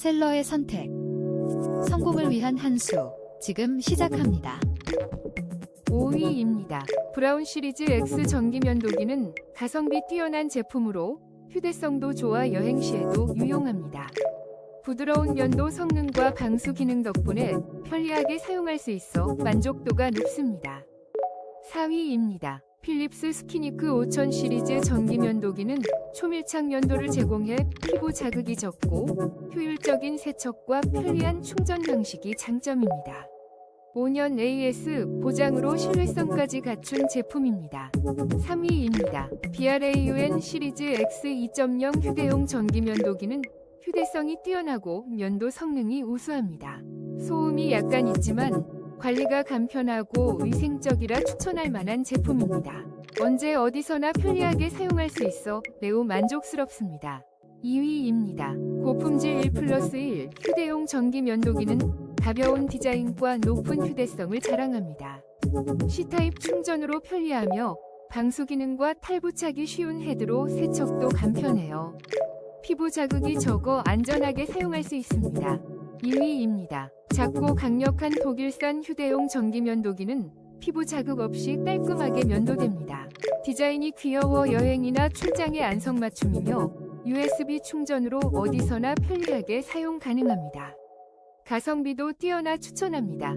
셀러의 선택. 성공을 위한 한 수. 지금 시작합니다. 5위입니다. 브라운 시리즈 X 전기 면도기는 가성비 뛰어난 제품으로 휴대성도 좋아 여행 시에도 유용합니다. 부드러운 면도 성능과 방수 기능 덕분에 편리하게 사용할 수 있어 만족도가 높습니다. 4위입니다. 필립스 스키니크 5000 시리즈 전기 면도기는 초밀착 면도를 제공해 피부 자극이 적고 효율적인 세척과 편리한 충전 방식이 장점입니다. 5년 AS 보장으로 신뢰성까지 갖춘 제품입니다. 3위입니다. BRAUN 시리즈 X 2.0 휴대용 전기 면도기는 휴대성이 뛰어나고 면도 성능이 우수합니다. 소음이 약간 있지만 관리가 간편하고 위생적이라 추천할 만한 제품입니다. 언제 어디서나 편리하게 사용할 수 있어 매우 만족스럽습니다. 2위입니다. 고품질 1 플러스 1 휴대용 전기 면도기는 가벼운 디자인과 높은 휴대성을 자랑합니다. C타입 충전으로 편리하며 방수 기능과 탈부착이 쉬운 헤드로 세척도 간편해요. 피부 자극이 적어 안전하게 사용할 수 있습니다. 2위입니다. 작고 강력한 독일산 휴대용 전기 면도기는 피부 자극 없이 깔끔하게 면도됩니다. 디자인이 귀여워 여행이나 출장에 안성맞춤이며 USB 충전으로 어디서나 편리하게 사용 가능합니다. 가성비도 뛰어나 추천합니다.